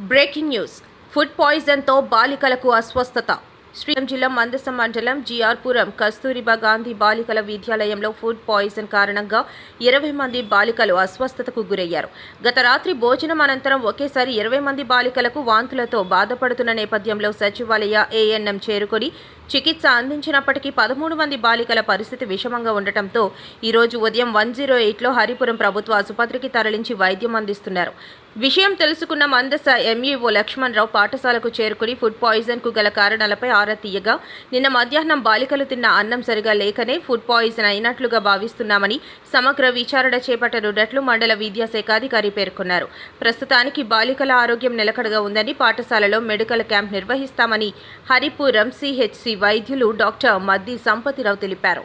Breaking news. Food పాయిజన్తో బాలికలకు అస్వస్థత. శ్రీకాకుళం జిల్లా మందస మండలం జిఆర్పురం కస్తూరిబా గాంధీ బాలికల విద్యాలయంలో ఫుడ్ పాయిజన్ కారణంగా ఇరవై మంది బాలికలు అస్వస్థతకు గురయ్యారు. గత రాత్రి భోజనం అనంతరం ఒకేసారి ఇరవై మంది బాలికలకు వాంతులతో బాధపడుతున్న నేపథ్యంలో సచివాలయ ఏఎన్ఎం చేరుకొని చికిత్స అందించినప్పటికీ పదమూడు మంది బాలికల పరిస్థితి విషమంగా ఉండటంతో ఈరోజు ఉదయం వన్ జీరో ఎయిట్లో హరిపురం ప్రభుత్వ ఆసుపత్రికి తరలించి వైద్యం అందిస్తున్నారు. విషయం తెలుసుకున్న మందస ఎంఈఓ లక్ష్మణరావు పాఠశాలకు చేరుకుని ఫుడ్ పాయిజన్కు గల కారణాలపై తీయగా నిన్న మధ్యాహ్నం బాలికలు తిన్న అన్నం సరిగా లేకనే ఫుడ్ పాయిజన్ అయినట్లుగా భావిస్తున్నామని సమగ్ర విచారణ చేపట్టనున్నట్లు మండల విద్యాశాఖాధికారి పేర్కొన్నారు. ప్రస్తుతానికి బాలికల ఆరోగ్యం నిలకడగా ఉందని పాఠశాలలో మెడికల్ క్యాంప్ నిర్వహిస్తామని హరిపురం సిహెచ్సి వైద్యులు డాక్టర్ మద్ది సంపతిరావు తెలిపారు.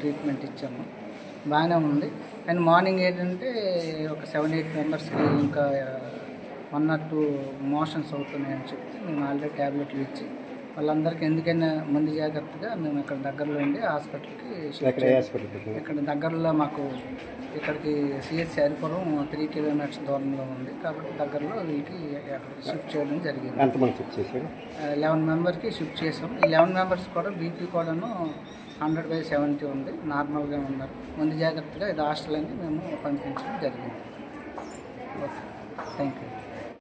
ట్రీట్మెంట్ ఇచ్చాము. బాగానే ఉంది. అండ్ మార్నింగ్ ఏంటంటే ఒక సెవెన్ ఎయిట్ మెంబర్స్కి ఇంకా వన్ ఆర్ టూ మోషన్స్ అవుతున్నాయని చెప్పి మేము ఆల్రెడీ ట్యాబ్లెట్లు ఇచ్చి వాళ్ళందరికీ ఎందుకైనా ముందు జాగ్రత్తగా మేము ఇక్కడ దగ్గరలో ఉండి హాస్పిటల్కి ఇక్కడ దగ్గరలో మాకు ఇక్కడికి సిహెచ్ హరిపురం త్రీ కిలోమీటర్స్ దూరంలో ఉంది కాబట్టి దగ్గరలో వీళ్ళకి అక్కడికి షిఫ్ట్ చేయడం జరిగింది. ఎంతమంది చెక్ చేశారు? లెవెన్ మెంబర్కి షిఫ్ట్ చేసాం ఈ లెవెన్ మెంబర్స్ కూడా బీపీ కూడాను హండ్రెడ్ బై సెవెంటీ ఉంది. నార్మల్గా ఉన్నారు. ముందు జాగ్రత్తగా ఇది హాస్టల్ అని మేము పంపించడం జరిగింది. ఓకే. Thank you